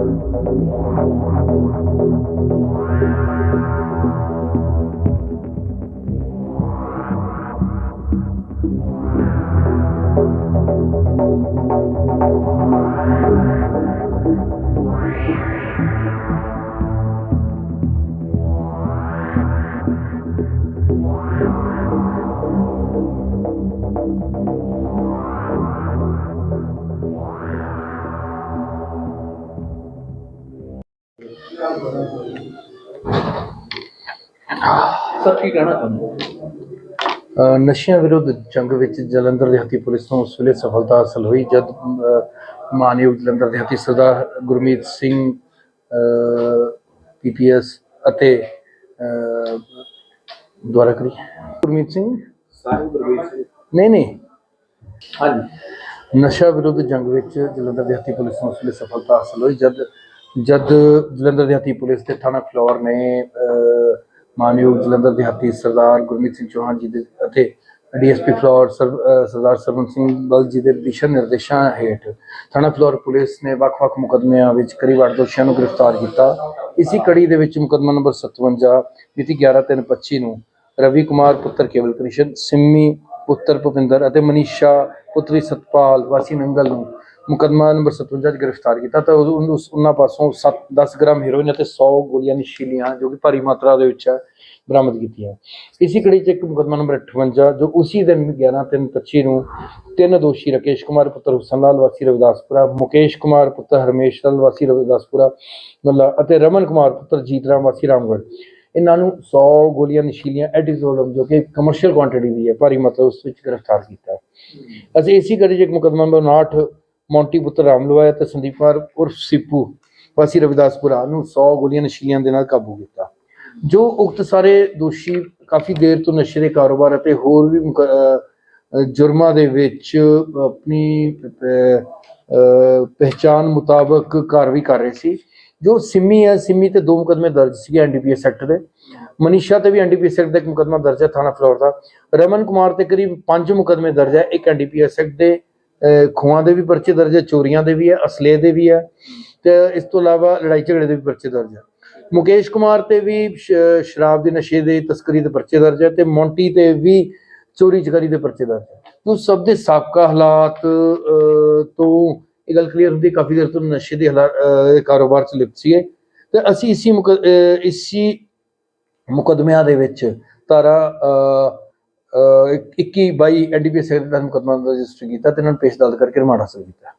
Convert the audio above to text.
Thank you. Sir ਕੀ ਕਹਿਣਾ ਚਾਹੁੰਦੇ ਅ, ਨਸ਼ਿਆਂ ਵਿਰੁੱਧ ਜੰਗ ਵਿੱਚ ਜਲੰਧਰ ਦਿਹਾਤੀ ਪੁਲਿਸ ਨੂੰ ਉਸ ਵੇਲੇ ਸਫਲਤਾ ਹਾਸਲ ਹੋਈ ਜਦ ਮਾਨਯੋਗ ਜਲੰਧਰ ਦਿਹਾਤੀ ਸਰਦਾਰ ਗੁਰਮੀਤ ਸਿੰਘ ਪੀਪੀਐਸ ਅਤੇ ਦੁਆਰਾ ਕਰੀ ਗੁਰਮੀਤ ਸਿੰਘ? ਸਾਹਿਬ ਗੁਰਵੀਰ ਸਿੰਘ। ਨਹੀਂ ਨਹੀਂ। ਹਾਂਜੀ। ਨਸ਼ਾ ਵਿਰੁੱਧ ਜੰਗ ਵਿੱਚ ਜਲੰਧਰ ਦਿਹਾਤੀ ਪੁਲਿਸ ਨੂੰ ਉਸ ਵੇਲੇ ਸਫਲਤਾ ਹਾਸਲ ਹੋਈ ਜਦ ਜਦ ਜਲੰਧਰ ਦਿਹਾਤੀ ਪੁਲਿਸ ਤੇ ਥਾਣਾ ਫਲੋਰ ਨੇ ਮਾਨਯੋਗ ਜਲੰਧਰ ਦਿਹਾਤੀ ਸਰਦਾਰ ਗੁਰਮੀਤ ਸਿੰਘ ਚੌਹਾਨ ਜੀ ਦੇ ਅਤੇ ਡੀਐਸਪੀ ਫਲੋਰ ਸਰ- ਅਹ, ਸਰਦਾਰ ਸਰਵਨ ਸਿੰਘ ਬਲ ਜੀ ਦੇ ਦਿਸ਼ਾ ਨਿਰਦੇਸ਼ਾਂ ਹੇਠ ਥਾਣਾ ਫਲੋਰ ਪੁਲਿਸ ਨੇ ਵੱਖ-ਵੱਖ ਮੁਕੱਦਮਿਆਂ ਵਿੱਚ ਕਰੀਬ ਅੱਠ ਦੋਸ਼ੀਆਂ ਨੂੰ ਗ੍ਰਿਫਤਾਰ ਕੀਤਾ। ਇਸੀ ਕੜੀ ਦੇ ਵਿੱਚ ਮੁਕੱਦਮਾ ਨੰਬਰ 57 ਮਿਤੀ 11/3/25 ਨੂੰ ਰਵੀ ਕੁਮਾਰ ਪੁੱਤਰ ਕੇਵਲ ਕ੍ਰਿਸ਼ਨ ਸਿੰਮੀ ਪੁੱਤਰ ਭੁਪਿੰਦਰ ਅਤੇ ਮਨੀਸ਼ਾ ਪੁੱਤਰੀ ਸਤਪਾਲ ਵਾਸੀ ਨੰਗਲ ਨੂੰ ਮੁਕੱਦਮਾ ਨੰਬਰ 57 ਚ ਗ੍ਰਿਫਤਾਰ ਕੀਤਾ ਤਾਂ ਉਹ- ਉਸ ਉਹਨਾਂ ਪਾਸੋਂ 7 10 ਗ੍ਰਾਮ ਹੈਰੋਇਨ ਅਤੇ 100 ਗੋਲੀਆਂ ਨਸ਼ੀਲੀਆਂ ਜੋ ਕਿ ਭਾਰੀ ਮਾਤਰਾ ਦੇ ਵਿੱਚ ਹੈ ਬਰਾਮਦ ਕੀਤੀਆਂ। ਇਸੀ ਕੜੀ ਚ ਇੱਕ ਮੁਕੱਦਮਾ ਨੰਬਰ 58 ਜੋ ਉਸੇ ਦਿਨ 11 3 25 ਨੂੰ ਤਿੰਨ ਦੋਸ਼ੀ ਰਕੇਸ਼ ਕੁਮਾਰ ਪੁੱਤਰ ਹੁਸਨ ਲਾਲ ਵਾਸੀ ਰਵਿਦਾਸਪੁਰਾ ਮੁਕੇਸ਼ ਕੁਮਾਰ ਪੁੱਤਰ ਹਰਮੇਸ਼ ਲਾਲ ਵਾਸੀ ਰਵਿਦਾਸਪੁਰਾ ਮੱਲਾ ਅਤੇ ਰਮਨ ਕੁਮਾਰ ਪੁੱਤਰ ਜੀਤ ਰਾਮ ਵਾਸੀ ਰਾਮਗੜ੍ਹ। ਇਹਨਾਂ ਨੂੰ 100 ਗੋਲੀਆਂ ਨਸ਼ੀਲੀਆਂ ਐਡੀਜ਼ੋਲਮ ਜੋ ਕਿ ਕਮਰਸ਼ੀਅਲ ਕੁਆਂਟੀਟੀ ਦੀ ਹੈ ਭਾਰੀ ਮਾਤਰਾ ਉਸ ਵਿੱਚ ਗ੍ਰਿਫਤਾਰ ਕੀਤਾ। ਅਸੀਂ ਇਸੀ ਕੜੀ 'ਚ ਇੱਕ ਮੁਕੱਦਮਾ ਨੰਬਰ 59 ਮੌਂਟੀ ਪੁੱਤਰ ਰਾਮ ਲਵਾਇਆ ਤੇ ਸੰਦੀਪ ਕੁਮਾਰ ਉਰਫ ਸਿੱਪੂ ਵਾਸੀ ਰਵਿਦਾਸਪੁਰਾ ਨੂੰ 100 ਗੋਲੀਆਂ ਨਸ਼ੀਲੀਆਂ ਦੇ ਨਾਲ ਕਾਬੂ ਕੀਤਾ। ਜੋ ਉਕਤ ਸਾਰੇ ਦੋਸ਼ੀ ਕਾਫੀ ਦੇਰ ਤੋਂ ਨਸ਼ੇ ਦੇ ਕਾਰੋਬਾਰ ਅਤੇ ਹੋਰ ਵੀ ਮੁਕ- ਜੁਰਮਾਂ ਦੇ ਵਿੱਚ ਆਪਣੀ ਅਹ, ਪਹਿਚਾਣ ਮੁਤਾਬਕ ਕਾਰਵਾਈ ਕਰ ਰਹੇ ਸੀ। ਜੋ ਸਿੰਮੀ ਹੈ ਸਿੰਮੀ ਤੇ ਦੋ ਮੁਕਦਮੇ ਦਰਜ ਸੀ ਐਨਡੀਪੀਐਸ ਐਕਟ ਦੇ। ਮਨੀਸ਼ਾ ਤੇ ਵੀ ਐਨਡੀਪੀਐਸ ਐਕਟ ਦਾ ਇੱਕ ਮੁਕਦਮਾ ਦਰਜ ਹੈ ਥਾਣਾ ਫਲੋਰ ਦਾ। ਰਮਨ ਕੁਮਾਰ ਤੇ ਕਰੀਬ ਪੰਜ ਮੁਕਦਮੇ ਦਰਜ ਹੈ ਇੱਕ ਐਨਡੀਪੀਐਸ ਐਕਟ ਦੇ। ਖੋਹਾਂ ਦੇ ਵੀ ਪਰਚੇ ਦਰਜ ਹੈ ਚੋਰੀਆਂ ਦੇ ਵੀ ਹੈ ਅਸਲੇ ਦੇ ਵੀ ਹੈ ਤੇ ਇਸ ਤੋਂ ਇਲਾਵਾ ਲੜਾਈ ਝਗੜੇ ਦੇ ਵੀ ਪਰਚੇ ਦਰਜ ਹੈ। ਮੁਕੇਸ਼ ਕੁਮਾਰ ਤੇ ਵੀ ਸ਼ਰਾਬ ਦੇ ਨਸ਼ੇ ਦੇ ਤਸਕਰੀ ਦੇ ਪਰਚੇ ਦਰਜ ਹੈ ਤੇ ਮੌਂਟੀ ਤੇ ਵੀ ਚੋਰੀ ਚਕਾਰੀ ਦੇ ਪਰਚੇ ਦਰਜ ਹੈ। ਉਹ ਸਭ ਦੇ ਸਾਬਕਾ ਹਾਲਾਤ ਤੋਂ ਇਹ ਗੱਲ ਕਲੀਅਰ ਹੁੰਦੀ ਕਾਫੀ ਦੇਰ ਤੋਂ ਨਸ਼ੇ ਦੇ ਹਾਲਾਤ ਕਾਰੋਬਾਰ ਚ ਲਿਪਤ ਸੀਗੇ। ਤੇ ਅਸੀਂ ਇਸੀ ਮੁਕ- ਅਹ, ਇਸੀ ਮੁਕਦਮਿਆਂ ਦੇ ਵਿੱਚ ਧਾਰਾ ਅਹ, 21 22 ਐਨਡੀਪੀਐਸ ਦਾ ਮੁਕੱਦਮਾ ਰਜਿਸਟਰ ਕੀਤਾ ਤੇ ਇਹਨਾਂ ਨੂੰ ਪੇਸ਼ ਅਦਾਲਤ ਕਰਕੇ ਰਿਮਾਂਡ ਹਾਸਲ ਕੀਤਾ।